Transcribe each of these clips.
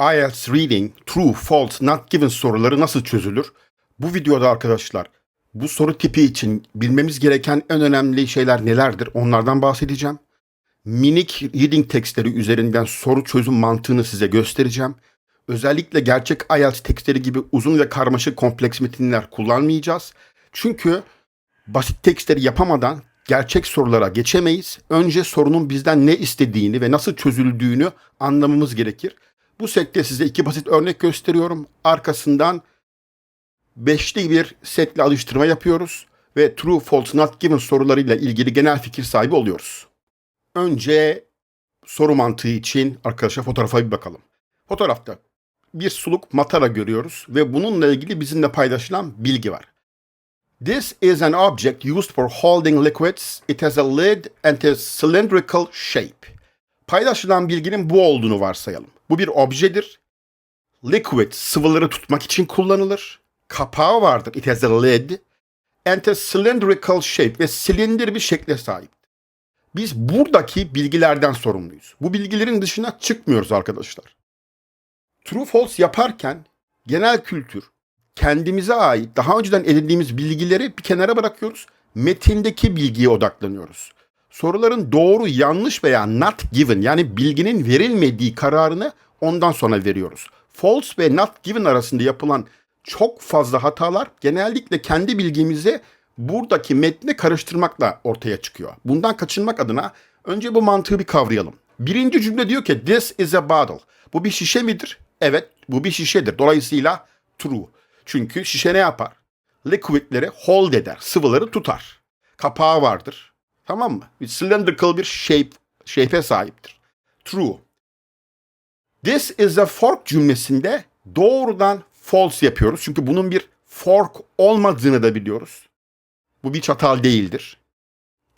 IELTS Reading, True, False, Not Given soruları nasıl çözülür? Bu videoda arkadaşlar bu soru tipi için bilmemiz gereken en önemli şeyler nelerdir? Onlardan bahsedeceğim. Minik reading tekstleri üzerinden soru çözüm mantığını size göstereceğim. Özellikle gerçek IELTS tekstleri gibi uzun ve karmaşık kompleks metinler kullanmayacağız. Çünkü basit tekstleri yapamadan gerçek sorulara geçemeyiz. Önce sorunun bizden ne istediğini ve nasıl çözüldüğünü anlamamız gerekir. Bu sette size iki basit örnek gösteriyorum. Arkasından beşli bir setle alıştırma yapıyoruz ve true, false, not given sorularıyla ilgili genel fikir sahibi oluyoruz. Önce soru mantığı için arkadaşlar fotoğrafa bir bakalım. Fotoğrafta bir suluk matara görüyoruz ve bununla ilgili bizimle paylaşılan bilgi var. This is an object used for holding liquids. It has a lid and a cylindrical shape. Paylaşılan bilginin bu olduğunu varsayalım. Bu bir objedir. Liquid sıvıları tutmak için kullanılır. Kapağı vardır. It has a lid and a cylindrical shape ve silindir bir şekle sahip. Biz buradaki bilgilerden sorumluyuz. Bu bilgilerin dışına çıkmıyoruz arkadaşlar. True false yaparken genel kültür, kendimize ait daha önceden edindiğimiz bilgileri bir kenara bırakıyoruz. Metindeki bilgiye odaklanıyoruz. Soruların doğru, yanlış veya not given yani bilginin verilmediği kararını ondan sonra veriyoruz. False ve not given arasında yapılan çok fazla hatalar genellikle kendi bilgimizi buradaki metni karıştırmakla ortaya çıkıyor. Bundan kaçınmak adına önce bu mantığı bir kavrayalım. Birinci cümle diyor ki this is a bottle. Bu bir şişe midir? Evet bu bir şişedir. Dolayısıyla true. Çünkü şişe ne yapar? Liquidleri hold eder, sıvıları tutar. Kapağı vardır. Tamam mı? Bir cylindrical bir shape, shape'e sahiptir. True. This is a fork cümlesinde doğrudan false yapıyoruz. Çünkü bunun bir fork olmadığını da biliyoruz. Bu bir çatal değildir.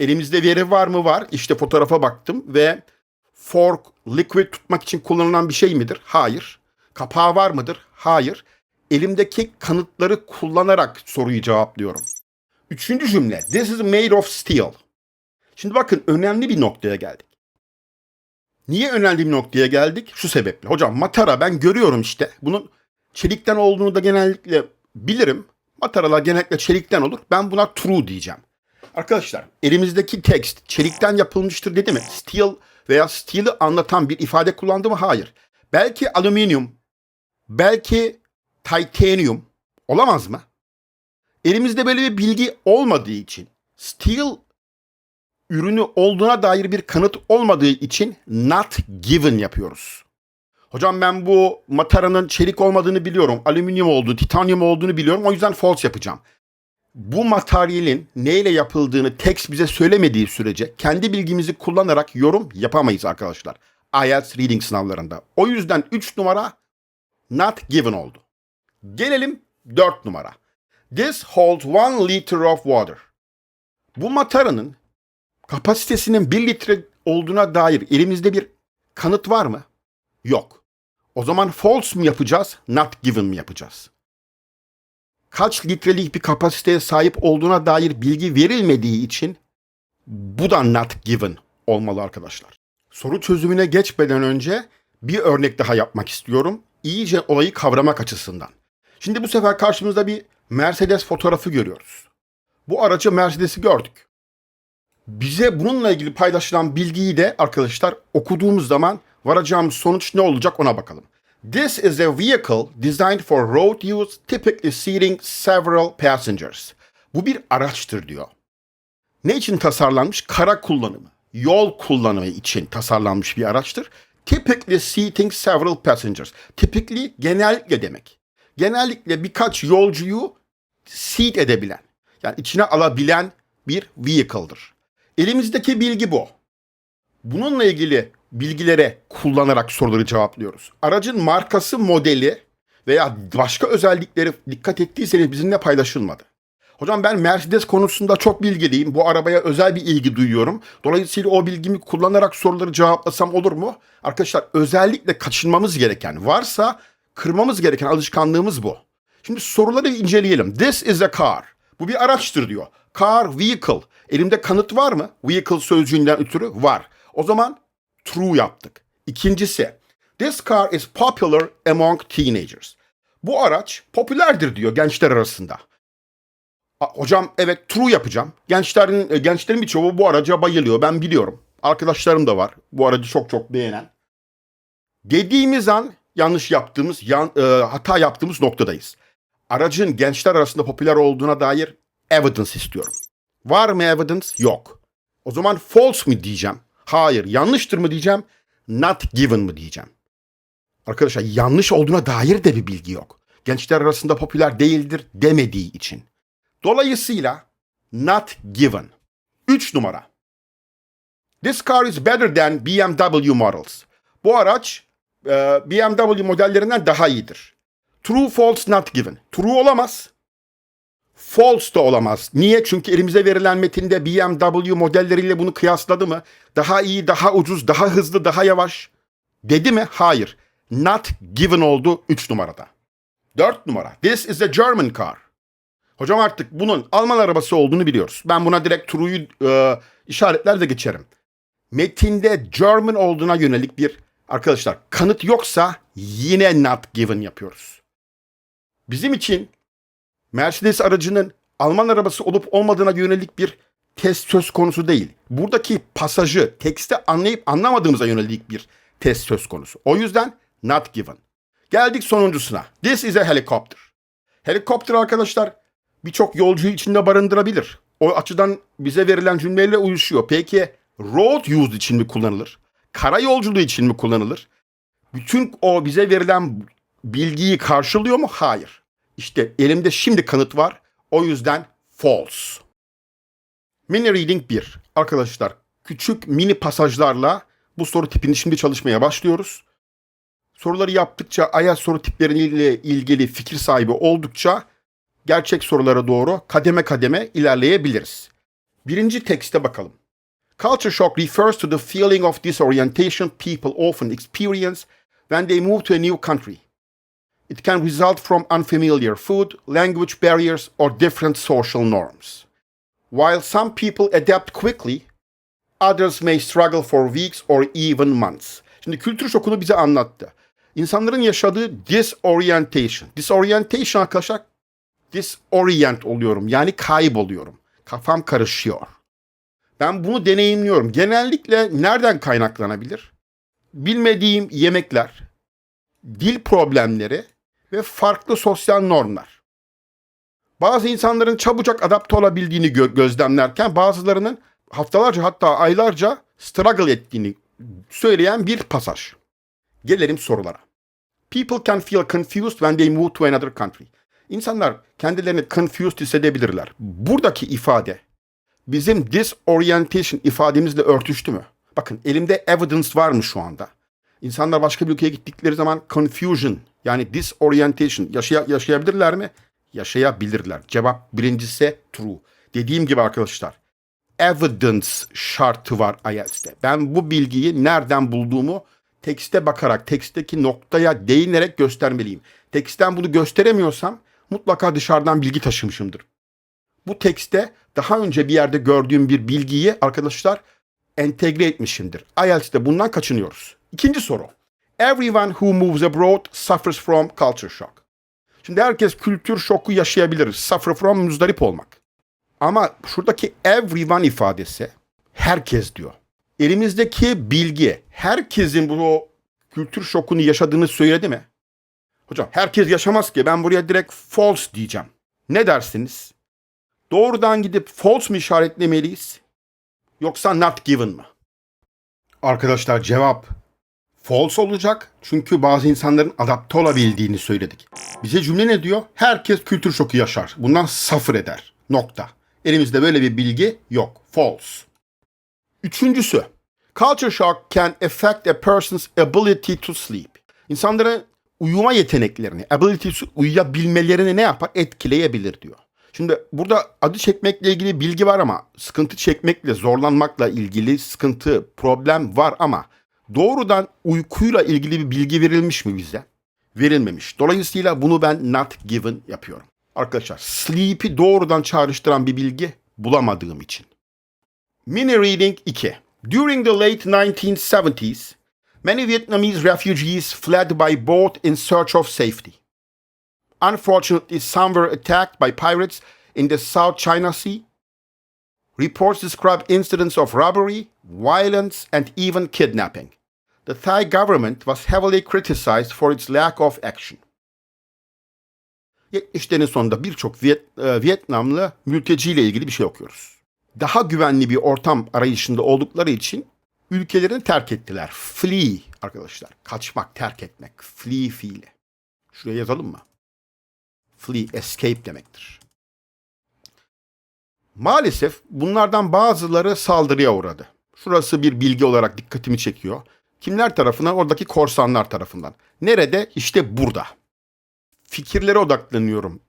Elimizde veri var mı? Var. İşte fotoğrafa baktım ve fork liquid tutmak için kullanılan bir şey midir? Hayır. Kapağı var mıdır? Hayır. Elimdeki kanıtları kullanarak soruyu cevaplıyorum. Üçüncü cümle. This is made of steel. Şimdi bakın önemli bir noktaya geldik. Niye önemli bir noktaya geldik? Şu sebeple. Hocam matara ben görüyorum işte. Bunun çelikten olduğunu da genellikle bilirim. Mataralar genellikle çelikten olur. Ben buna true diyeceğim. Arkadaşlar elimizdeki tekst çelikten yapılmıştır dedi mi? Steel veya steel'i anlatan bir ifade kullandı mı? Hayır. Belki alüminyum, belki titanium olamaz mı? Elimizde böyle bir bilgi olmadığı için steel ürünü olduğuna dair bir kanıt olmadığı için not given yapıyoruz. Hocam ben bu mataranın çelik olmadığını biliyorum. Alüminyum olduğunu, titanyum olduğunu biliyorum. O yüzden false yapacağım. Bu materyalin neyle yapıldığını tekst bize söylemediği sürece kendi bilgimizi kullanarak yorum yapamayız arkadaşlar. IELTS reading sınavlarında. O yüzden 3 numara not given oldu. Gelelim 4 numara. This holds 1 liter of water. Bu mataranın kapasitesinin 1 litre olduğuna dair elimizde bir kanıt var mı? Yok. O zaman false mu yapacağız, not given mi yapacağız? Kaç litrelik bir kapasiteye sahip olduğuna dair bilgi verilmediği için bu da not given olmalı arkadaşlar. Soru çözümüne geçmeden önce bir örnek daha yapmak istiyorum. İyice olayı kavramak açısından. Şimdi bu sefer karşımızda bir Mercedes fotoğrafı görüyoruz. Bu aracı Mercedes'i gördük. Bize bununla ilgili paylaşılan bilgiyi de arkadaşlar okuduğumuz zaman varacağımız sonuç ne olacak ona bakalım. This is a vehicle designed for road use, typically seating several passengers. Bu bir araçtır diyor. Ne için tasarlanmış? Kara kullanımı, yol kullanımı için tasarlanmış bir araçtır. Typically seating several passengers. Typically genellikle demek. Genellikle birkaç yolcuyu seat edebilen, yani içine alabilen bir vehicle'dır. Elimizdeki bilgi bu. Bununla ilgili bilgilere kullanarak soruları cevaplıyoruz. Aracın markası, modeli veya başka özellikleri dikkat ettiyseniz bizimle paylaşılmadı. Hocam ben Mercedes konusunda çok bilgiliyim. Bu arabaya özel bir ilgi duyuyorum. Dolayısıyla o bilgimi kullanarak soruları cevaplasam olur mu? Arkadaşlar özellikle kaçınmamız gereken varsa kırmamız gereken alışkanlığımız bu. Şimdi soruları inceleyelim. This is a car. Bu bir araçtır diyor. Car, vehicle. Elimde kanıt var mı? Vehicle sözcüğünden ötürü var. O zaman true yaptık. İkincisi, This car is popular among teenagers. Bu araç popülerdir diyor gençler arasında. Hocam evet true yapacağım. Gençlerin e, gençlerin birçoğu bu araca bayılıyor. Ben biliyorum. Arkadaşlarım da var. Bu aracı çok çok beğenen. Dediğimiz an yanlış yaptığımız, yan, e, hata yaptığımız noktadayız. Aracın gençler arasında popüler olduğuna dair evidence istiyorum. Var mı evidence? Yok. O zaman false mi diyeceğim? Hayır. Yanlıştır mı diyeceğim? Not given mı diyeceğim? Arkadaşlar yanlış olduğuna dair de bir bilgi yok. Gençler arasında popüler değildir demediği için. Dolayısıyla not given. 3 numara. This car is better than BMW models. Bu araç e, BMW modellerinden daha iyidir. True, false, not given. True olamaz. False da olamaz. Niye? Çünkü elimize verilen metinde BMW modelleriyle bunu kıyasladı mı? Daha iyi, daha ucuz, daha hızlı, daha yavaş. Dedi mi? Hayır. Not given oldu 3 numarada. 4 numara. This is a German car. Hocam artık bunun Alman arabası olduğunu biliyoruz. Ben buna direkt true'yu e, işaretlerle geçerim. Metinde German olduğuna yönelik bir arkadaşlar kanıt yoksa yine not given yapıyoruz. Bizim için Mercedes aracının Alman arabası olup olmadığına yönelik bir test söz konusu değil. Buradaki pasajı tekste anlayıp anlamadığımıza yönelik bir test söz konusu. O yüzden not given. Geldik sonuncusuna. This is a helicopter. Helikopter arkadaşlar birçok yolcuyu içinde barındırabilir. O açıdan bize verilen cümleyle uyuşuyor. Peki road use için mi kullanılır? Kara yolculuğu için mi kullanılır? Bütün o bize verilen bilgiyi karşılıyor mu? Hayır. İşte elimde şimdi kanıt var. O yüzden false. Mini reading 1. Arkadaşlar küçük mini pasajlarla bu soru tipini şimdi çalışmaya başlıyoruz. Soruları yaptıkça IELTS soru tipleriyle ilgili fikir sahibi oldukça gerçek sorulara doğru kademe kademe ilerleyebiliriz. Birinci tekste bakalım. Culture shock refers to the feeling of disorientation people often experience when they move to a new country. It can result from unfamiliar food, language barriers, or different social norms. While some people adapt quickly, others may struggle for weeks or even months. Şimdi kültür şokunu bize anlattı. İnsanların yaşadığı disorientation. Disorientation arkadaşlar disorient oluyorum. Yani kayboluyorum. Kafam karışıyor. Ben bunu deneyimliyorum. Genellikle nereden kaynaklanabilir? Bilmediğim yemekler, dil problemleri ve farklı sosyal normlar. Bazı insanların çabucak adapte olabildiğini gö- gözlemlerken bazılarının haftalarca hatta aylarca struggle ettiğini söyleyen bir pasaj. Gelelim sorulara. People can feel confused when they move to another country. İnsanlar kendilerini confused hissedebilirler. Buradaki ifade bizim disorientation ifademizle örtüştü mü? Bakın elimde evidence var mı şu anda? İnsanlar başka bir ülkeye gittikleri zaman confusion yani disorientation yaşaya, yaşayabilirler mi? Yaşayabilirler. Cevap birincisi true. Dediğim gibi arkadaşlar evidence şartı var IELTS'te. Ben bu bilgiyi nereden bulduğumu tekste bakarak, tekstteki noktaya değinerek göstermeliyim. Teksten bunu gösteremiyorsam mutlaka dışarıdan bilgi taşımışımdır. Bu tekste daha önce bir yerde gördüğüm bir bilgiyi arkadaşlar entegre etmişimdir. IELTS'te bundan kaçınıyoruz. İkinci soru. Everyone who moves abroad suffers from culture shock. Şimdi herkes kültür şoku yaşayabilir. Suffer from muzdarip olmak. Ama şuradaki everyone ifadesi herkes diyor. Elimizdeki bilgi herkesin bu kültür şokunu yaşadığını söyledi mi? Hocam herkes yaşamaz ki ben buraya direkt false diyeceğim. Ne dersiniz? Doğrudan gidip false mi işaretlemeliyiz? Yoksa not given mı? Arkadaşlar cevap false olacak. Çünkü bazı insanların adapte olabildiğini söyledik. Bize cümle ne diyor? Herkes kültür şoku yaşar. Bundan suffer eder. Nokta. Elimizde böyle bir bilgi yok. False. Üçüncüsü. Culture shock can affect a person's ability to sleep. İnsanların uyuma yeteneklerini, ability to uyuyabilmelerini ne yapar? Etkileyebilir diyor. Şimdi burada adı çekmekle ilgili bilgi var ama sıkıntı çekmekle, zorlanmakla ilgili sıkıntı, problem var ama doğrudan uykuyla ilgili bir bilgi verilmiş mi bize? Verilmemiş. Dolayısıyla bunu ben not given yapıyorum. Arkadaşlar sleep'i doğrudan çağrıştıran bir bilgi bulamadığım için. Mini Reading 2 During the late 1970s, Many Vietnamese refugees fled by boat in search of safety. Unfortunately, some were attacked by pirates in the South China Sea. Reports describe incidents of robbery, violence, and even kidnapping. The Thai government was heavily criticized for its lack of action. 70'lerin sonunda birçok Viyet, e, Vietnamlı mülteciyle ilgili bir şey okuyoruz. Daha güvenli bir ortam arayışında oldukları için ülkelerini terk ettiler. Flee arkadaşlar. Kaçmak, terk etmek. Flee fiili. Şuraya yazalım mı? Flee, escape demektir. Maalesef bunlardan bazıları saldırıya uğradı. Şurası bir bilgi olarak dikkatimi çekiyor. Kimler tarafından? Oradaki korsanlar tarafından. Nerede? İşte burada. Fikirlere odaklanıyorum.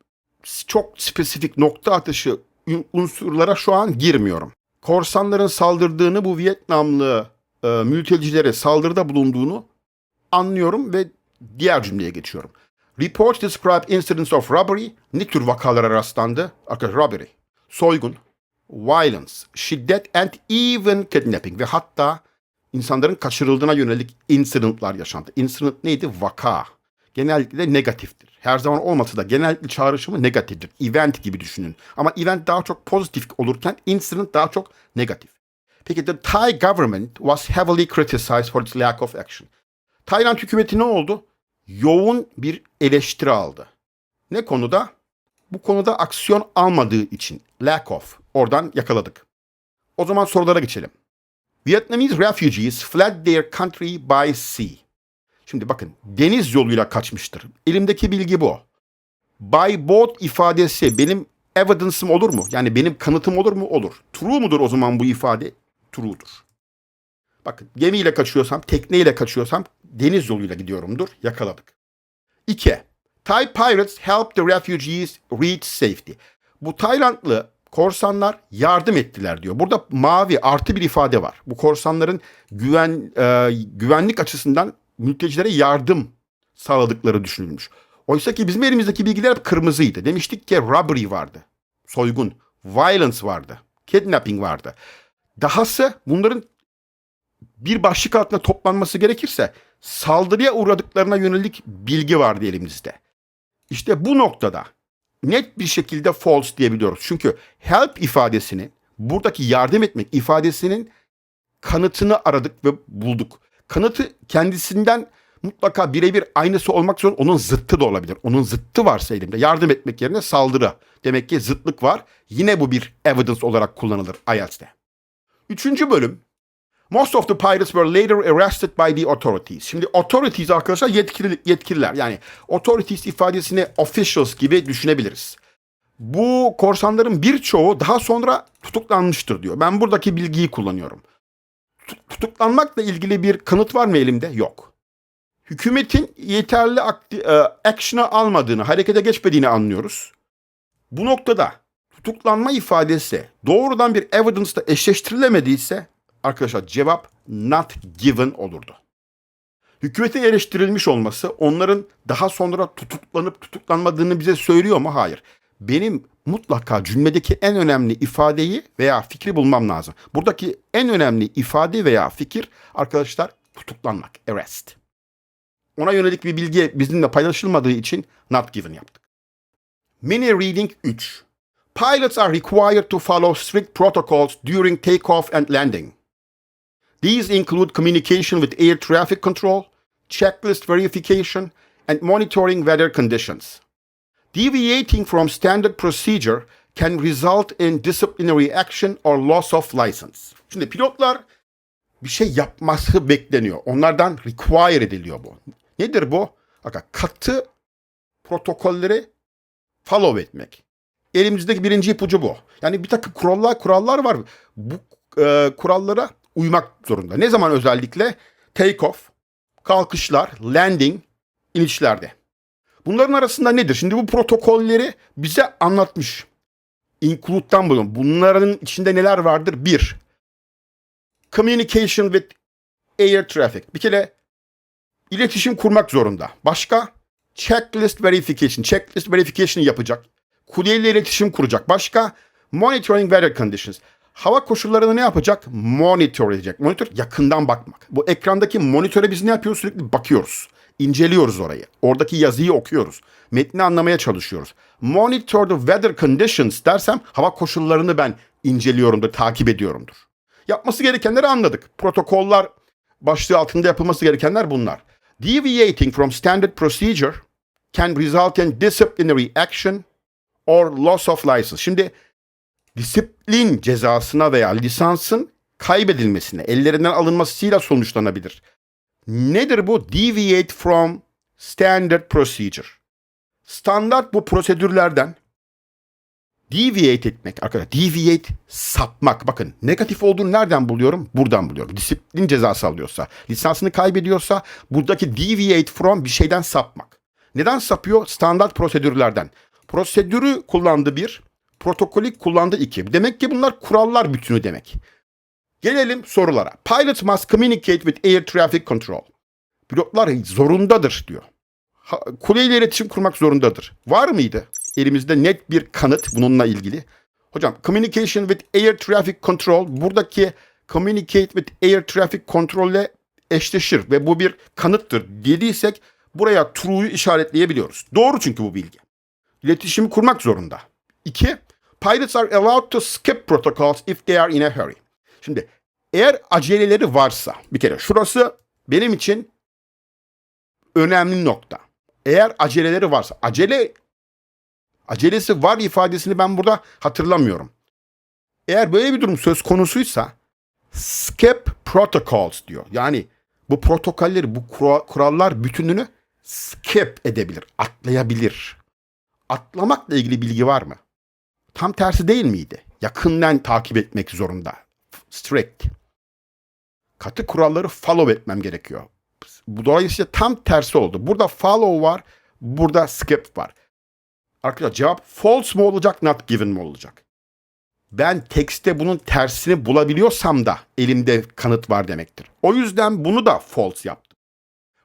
Çok spesifik nokta atışı unsurlara şu an girmiyorum. Korsanların saldırdığını bu Vietnamlı e, mültecilere saldırıda bulunduğunu anlıyorum ve diğer cümleye geçiyorum. Reports describe incidents of robbery. Ne tür vakalara rastlandı? Arkadaşlar robbery, soygun, violence, şiddet and even kidnapping ve hatta insanların kaçırıldığına yönelik incidentlar yaşandı. Incident neydi? Vaka. Genellikle negatiftir. Her zaman olmasa da genellikle çağrışımı negatiftir. Event gibi düşünün. Ama event daha çok pozitif olurken incident daha çok negatif. Peki the Thai government was heavily criticized for its lack of action. Tayland hükümeti ne oldu? Yoğun bir eleştiri aldı. Ne konuda? Bu konuda aksiyon almadığı için. Lack of. Oradan yakaladık. O zaman sorulara geçelim. Vietnamese refugees fled their country by sea. Şimdi bakın deniz yoluyla kaçmıştır. Elimdeki bilgi bu. By boat ifadesi benim evidence'ım olur mu? Yani benim kanıtım olur mu? Olur. True mudur o zaman bu ifade? True'dur. Bakın gemiyle kaçıyorsam, tekneyle kaçıyorsam deniz yoluyla gidiyorumdur. Yakaladık. 2. Thai pirates helped the refugees reach safety. Bu Taylandlı korsanlar yardım ettiler diyor. Burada mavi artı bir ifade var. Bu korsanların güven e, güvenlik açısından mültecilere yardım sağladıkları düşünülmüş. Oysa ki bizim elimizdeki bilgiler hep kırmızıydı. Demiştik ki robbery vardı. Soygun, violence vardı, kidnapping vardı. Dahası bunların bir başlık altında toplanması gerekirse saldırıya uğradıklarına yönelik bilgi vardı elimizde. İşte bu noktada net bir şekilde false diyebiliyoruz. Çünkü help ifadesinin buradaki yardım etmek ifadesinin kanıtını aradık ve bulduk. Kanıtı kendisinden mutlaka birebir aynısı olmak zorunda onun zıttı da olabilir. Onun zıttı varsa elimde yardım etmek yerine saldırı. Demek ki zıtlık var. Yine bu bir evidence olarak kullanılır IELTS'te. Üçüncü bölüm. Most of the pirates were later arrested by the authorities. Şimdi authorities arkadaşlar yetkili, yetkililer. Yani authorities ifadesini officials gibi düşünebiliriz. Bu korsanların birçoğu daha sonra tutuklanmıştır diyor. Ben buradaki bilgiyi kullanıyorum. Tutuklanmakla ilgili bir kanıt var mı elimde? Yok. Hükümetin yeterli e, action'a almadığını, harekete geçmediğini anlıyoruz. Bu noktada tutuklanma ifadesi doğrudan bir evidence'la eşleştirilemediyse arkadaşlar cevap not given olurdu. Hükümetin eleştirilmiş olması onların daha sonra tutuklanıp tutuklanmadığını bize söylüyor mu? Hayır. Benim mutlaka cümledeki en önemli ifadeyi veya fikri bulmam lazım. Buradaki en önemli ifade veya fikir arkadaşlar tutuklanmak, arrest. Ona yönelik bir bilgi bizimle paylaşılmadığı için not given yaptık. Mini reading 3. Pilots are required to follow strict protocols during takeoff and landing. These include communication with air traffic control, checklist verification, and monitoring weather conditions. Deviating from standard procedure can result in disciplinary action or loss of license. Şimdi pilotlar bir şey yapması bekleniyor. Onlardan require ediliyor bu. Nedir bu? Bakın katı protokolleri follow etmek. Elimizdeki birinci ipucu bu. Yani bir takım kurallar kurallar var. Bu e, kurallara uymak zorunda. Ne zaman özellikle? Take off, kalkışlar, landing, inişlerde. Bunların arasında nedir? Şimdi bu protokolleri bize anlatmış. Include'dan bulun. Bunların içinde neler vardır? Bir, communication with air traffic. Bir kere iletişim kurmak zorunda. Başka? Checklist verification. Checklist verification yapacak. Kuryeyle iletişim kuracak. Başka? Monitoring weather conditions. Hava koşullarını ne yapacak? Monitör edecek. Monitör yakından bakmak. Bu ekrandaki monitöre biz ne yapıyoruz? Sürekli bakıyoruz. İnceliyoruz orayı. Oradaki yazıyı okuyoruz. Metni anlamaya çalışıyoruz. Monitor the weather conditions dersem hava koşullarını ben inceliyorumdur, takip ediyorumdur. Yapması gerekenleri anladık. Protokoller başlığı altında yapılması gerekenler bunlar. Deviating from standard procedure can result in disciplinary action or loss of license. Şimdi disiplin cezasına veya lisansın kaybedilmesine, ellerinden alınmasıyla sonuçlanabilir. Nedir bu? Deviate from standard procedure. Standart bu prosedürlerden deviate etmek arkadaşlar. Deviate sapmak. Bakın negatif olduğunu nereden buluyorum? Buradan buluyorum. Disiplin cezası alıyorsa, lisansını kaybediyorsa buradaki deviate from bir şeyden sapmak. Neden sapıyor? Standart prosedürlerden. Prosedürü kullandı bir, protokolü kullandı iki. Demek ki bunlar kurallar bütünü demek. Gelelim sorulara. Pilot must communicate with air traffic control. Pilotlar zorundadır diyor. Kuleyle iletişim kurmak zorundadır. Var mıydı? Elimizde net bir kanıt bununla ilgili. Hocam communication with air traffic control buradaki communicate with air traffic control ile eşleşir ve bu bir kanıttır dediysek buraya true'yu işaretleyebiliyoruz. Doğru çünkü bu bilgi. İletişimi kurmak zorunda. İki, pilots are allowed to skip protocols if they are in a hurry. Şimdi eğer aceleleri varsa bir kere şurası benim için önemli nokta. Eğer aceleleri varsa acele acelesi var ifadesini ben burada hatırlamıyorum. Eğer böyle bir durum söz konusuysa skip protocols diyor. Yani bu protokolleri, bu kura- kurallar bütününü skip edebilir, atlayabilir. Atlamakla ilgili bilgi var mı? Tam tersi değil miydi? Yakından takip etmek zorunda. Strict. Katı kuralları follow etmem gerekiyor. Bu dolayısıyla tam tersi oldu. Burada follow var, burada skip var. Arkadaşlar cevap false mu olacak, not given mi olacak? Ben tekste bunun tersini bulabiliyorsam da elimde kanıt var demektir. O yüzden bunu da false yaptım.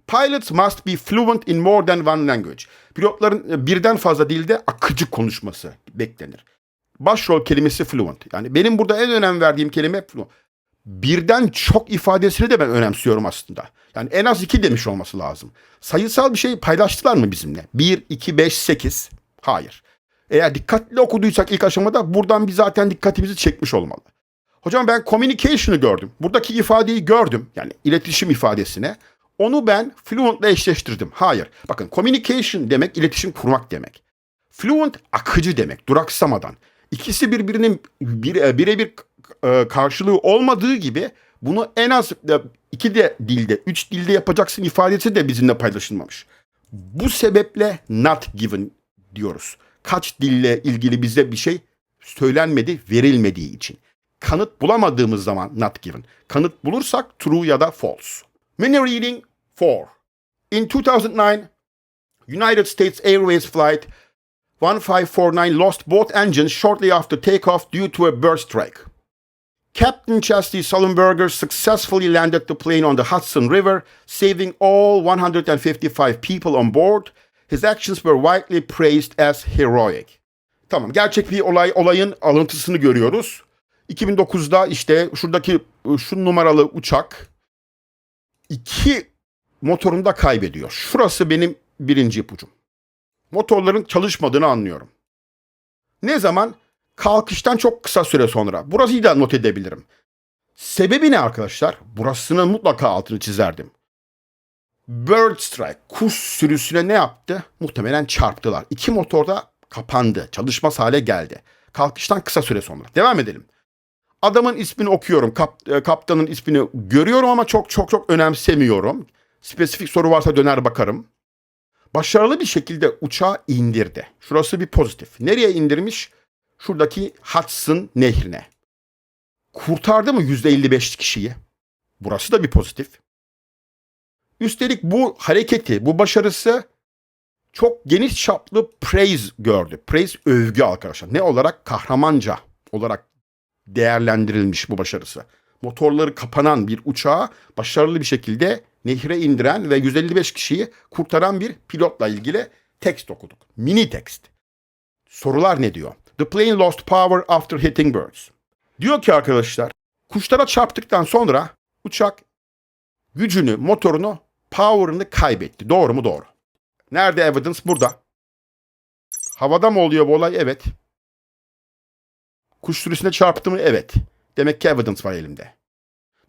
Pilots must be fluent in more than one language. Pilotların e, birden fazla dilde akıcı konuşması beklenir. Başrol kelimesi fluent. Yani benim burada en önem verdiğim kelime fluent. Birden çok ifadesini de ben önemsiyorum aslında. Yani en az iki demiş olması lazım. Sayısal bir şey paylaştılar mı bizimle? 1, 2, 5, 8. Hayır. Eğer dikkatli okuduysak ilk aşamada buradan bir zaten dikkatimizi çekmiş olmalı. Hocam ben communication'ı gördüm. Buradaki ifadeyi gördüm. Yani iletişim ifadesine. Onu ben fluent ile eşleştirdim. Hayır. Bakın communication demek iletişim kurmak demek. Fluent akıcı demek. Duraksamadan. İkisi birbirinin bir, e, birebir e, karşılığı olmadığı gibi bunu en az e, iki de dilde, üç dilde yapacaksın ifadesi de bizimle paylaşılmamış. Bu sebeple not given diyoruz. Kaç dille ilgili bize bir şey söylenmedi, verilmediği için. Kanıt bulamadığımız zaman not given. Kanıt bulursak true ya da false. Mini reading 4. In 2009, United States Airways flight 1549 lost both engines shortly after takeoff due to a bird strike. Captain Chastity Sullenberger successfully landed the plane on the Hudson River, saving all 155 people on board. His actions were widely praised as heroic. Tamam, gerçek bir olay olayın alıntısını görüyoruz. 2009'da işte şuradaki şu numaralı uçak iki motorunu da kaybediyor. Şurası benim birinci ipucum. Motorların çalışmadığını anlıyorum. Ne zaman? Kalkıştan çok kısa süre sonra. Burasıyı da not edebilirim. Sebebi ne arkadaşlar? Burasının mutlaka altını çizerdim. Bird strike, kuş sürüsüne ne yaptı? Muhtemelen çarptılar. İki motor da kapandı. Çalışmaz hale geldi. Kalkıştan kısa süre sonra. Devam edelim. Adamın ismini okuyorum. Kap, e, kaptanın ismini görüyorum ama çok çok çok önemsemiyorum. Spesifik soru varsa döner bakarım. Başarılı bir şekilde uçağı indirdi. Şurası bir pozitif. Nereye indirmiş? Şuradaki Hudson nehrine. Kurtardı mı %55 kişiyi? Burası da bir pozitif. Üstelik bu hareketi, bu başarısı çok geniş çaplı praise gördü. Praise övgü arkadaşlar. Ne olarak? Kahramanca olarak değerlendirilmiş bu başarısı. Motorları kapanan bir uçağı başarılı bir şekilde nehre indiren ve 155 kişiyi kurtaran bir pilotla ilgili tekst okuduk. Mini tekst. Sorular ne diyor? The plane lost power after hitting birds. Diyor ki arkadaşlar kuşlara çarptıktan sonra uçak gücünü, motorunu, power'ını kaybetti. Doğru mu? Doğru. Nerede evidence? Burada. Havada mı oluyor bu olay? Evet. Kuş sürüsüne çarptı mı? Evet. Demek ki evidence var elimde.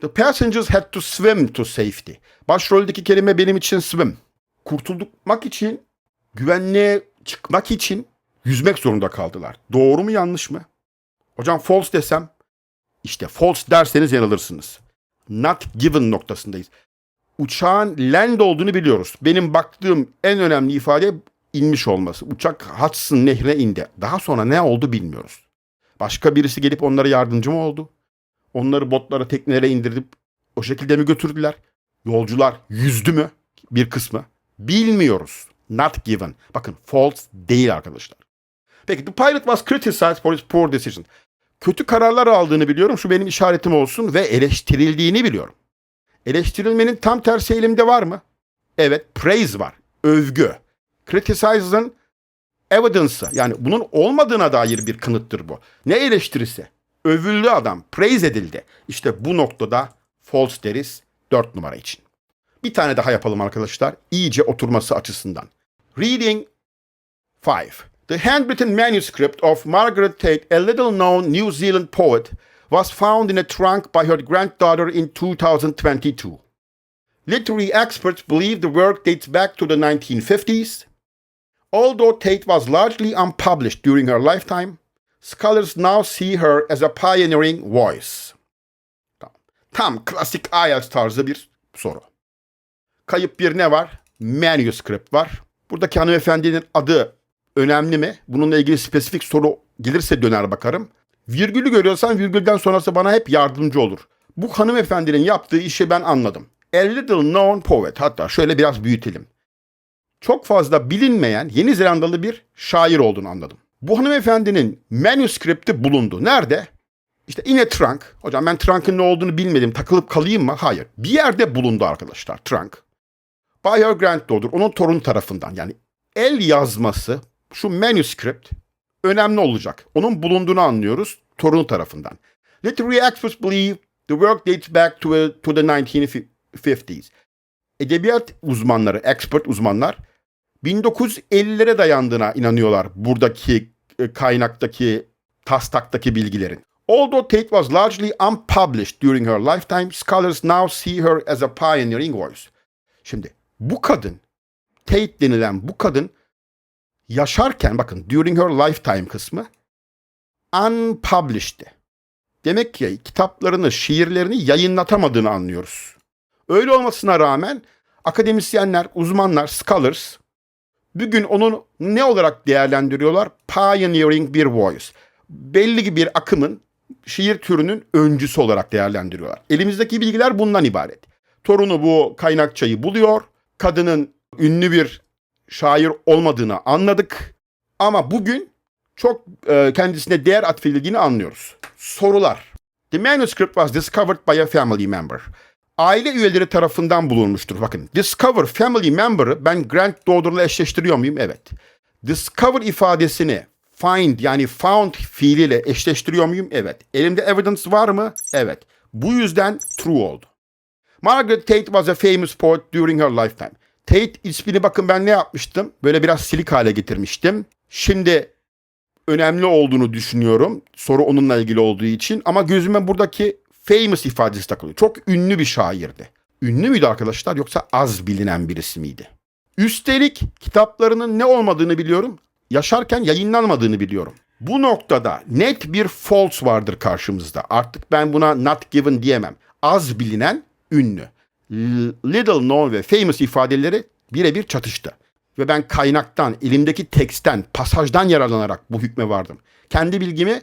The passengers had to swim to safety. Başroldeki kelime benim için swim. Kurtulmak için, güvenliğe çıkmak için yüzmek zorunda kaldılar. Doğru mu yanlış mı? Hocam false desem, işte false derseniz yanılırsınız. Not given noktasındayız. Uçağın land olduğunu biliyoruz. Benim baktığım en önemli ifade inmiş olması. Uçak Hudson nehrine indi. Daha sonra ne oldu bilmiyoruz. Başka birisi gelip onlara yardımcı mı oldu? Onları botlara, teknelere indirip o şekilde mi götürdüler? Yolcular yüzdü mü? Bir kısmı. Bilmiyoruz. Not given. Bakın false değil arkadaşlar. Peki the pilot was criticized for his poor decision. Kötü kararlar aldığını biliyorum. Şu benim işaretim olsun ve eleştirildiğini biliyorum. Eleştirilmenin tam tersi elimde var mı? Evet, praise var. Övgü. Criticize'ın evidence'ı yani bunun olmadığına dair bir kanıttır bu. Ne eleştirisi? Övüldü adam, praise edildi. İşte bu noktada false deriz 4 numara için. Bir tane daha yapalım arkadaşlar. İyice oturması açısından. Reading 5. The handwritten manuscript of Margaret Tate, a little known New Zealand poet, was found in a trunk by her granddaughter in 2022. Literary experts believe the work dates back to the 1950s. Although Tate was largely unpublished during her lifetime, scholars now see her as a pioneering voice. Tamam. Tam klasik IELTS tarzı bir soru. Kayıp bir ne var? Manuscript var. Buradaki hanımefendinin adı önemli mi? Bununla ilgili spesifik soru gelirse döner bakarım. Virgülü görüyorsan virgülden sonrası bana hep yardımcı olur. Bu hanımefendinin yaptığı işi ben anladım. A little known poet. Hatta şöyle biraz büyütelim. Çok fazla bilinmeyen Yeni Zelandalı bir şair olduğunu anladım. Bu hanımefendinin manuskripti bulundu. Nerede? İşte in a trunk. Hocam ben trunk'ın ne olduğunu bilmedim. Takılıp kalayım mı? Hayır. Bir yerde bulundu arkadaşlar trunk. By her granddaughter. Onun torunu tarafından. Yani el yazması şu manuscript önemli olacak. Onun bulunduğunu anlıyoruz torunu tarafından. Literary experts believe the work dates back to, to the 1950s. Edebiyat uzmanları, expert uzmanlar 1950'lere dayandığına inanıyorlar buradaki e, kaynaktaki, taslaktaki bilgilerin. Although Tate was largely unpublished during her lifetime, scholars now see her as a pioneering voice. Şimdi bu kadın, Tate denilen bu kadın yaşarken bakın during her lifetime kısmı unpublished'ti. Demek ki kitaplarını, şiirlerini yayınlatamadığını anlıyoruz. Öyle olmasına rağmen akademisyenler, uzmanlar, scholars bugün onu ne olarak değerlendiriyorlar? Pioneering bir voice. Belli bir akımın, şiir türünün öncüsü olarak değerlendiriyorlar. Elimizdeki bilgiler bundan ibaret. Torunu bu kaynakçayı buluyor. Kadının ünlü bir şair olmadığını anladık. Ama bugün çok e, kendisine değer atfedildiğini anlıyoruz. Sorular. The manuscript was discovered by a family member. Aile üyeleri tarafından bulunmuştur. Bakın discover family member'ı ben granddaughter'la eşleştiriyor muyum? Evet. Discover ifadesini find yani found fiiliyle eşleştiriyor muyum? Evet. Elimde evidence var mı? Evet. Bu yüzden true oldu. Margaret Tate was a famous poet during her lifetime. Tate ismini bakın ben ne yapmıştım? Böyle biraz silik hale getirmiştim. Şimdi önemli olduğunu düşünüyorum. Soru onunla ilgili olduğu için. Ama gözüme buradaki famous ifadesi takılıyor. Çok ünlü bir şairdi. Ünlü müydü arkadaşlar yoksa az bilinen birisi miydi? Üstelik kitaplarının ne olmadığını biliyorum. Yaşarken yayınlanmadığını biliyorum. Bu noktada net bir false vardır karşımızda. Artık ben buna not given diyemem. Az bilinen ünlü. Little known ve famous ifadeleri birebir çatıştı. Ve ben kaynaktan, elimdeki teksten, pasajdan yararlanarak bu hükme vardım. Kendi bilgimi,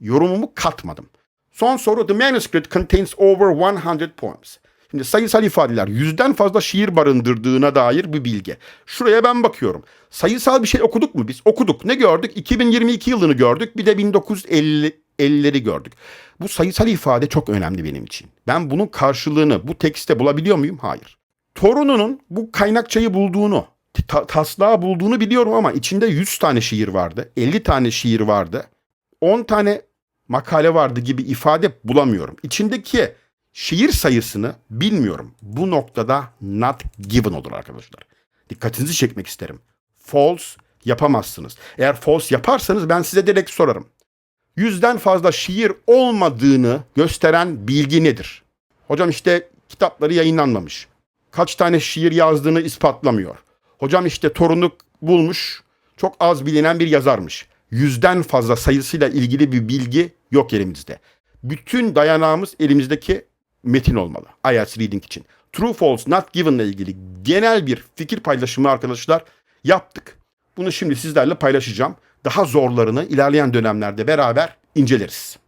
yorumumu katmadım. Son soru, the manuscript contains over 100 poems. Şimdi sayısal ifadeler yüzden fazla şiir barındırdığına dair bir bilgi. Şuraya ben bakıyorum. Sayısal bir şey okuduk mu biz? Okuduk. Ne gördük? 2022 yılını gördük. Bir de 1950'leri gördük. Bu sayısal ifade çok önemli benim için. Ben bunun karşılığını bu tekste bulabiliyor muyum? Hayır. Torununun bu kaynakçayı bulduğunu, ta- taslağı bulduğunu biliyorum ama içinde 100 tane şiir vardı, 50 tane şiir vardı, 10 tane makale vardı gibi ifade bulamıyorum. İçindeki şiir sayısını bilmiyorum. Bu noktada not given olur arkadaşlar. Dikkatinizi çekmek isterim. False yapamazsınız. Eğer false yaparsanız ben size direkt sorarım. Yüzden fazla şiir olmadığını gösteren bilgi nedir? Hocam işte kitapları yayınlanmamış. Kaç tane şiir yazdığını ispatlamıyor. Hocam işte torunu bulmuş. Çok az bilinen bir yazarmış. Yüzden fazla sayısıyla ilgili bir bilgi yok elimizde. Bütün dayanağımız elimizdeki metin olmalı. IELTS Reading için. True False Not Given ile ilgili genel bir fikir paylaşımı arkadaşlar yaptık. Bunu şimdi sizlerle paylaşacağım. Daha zorlarını ilerleyen dönemlerde beraber inceleriz.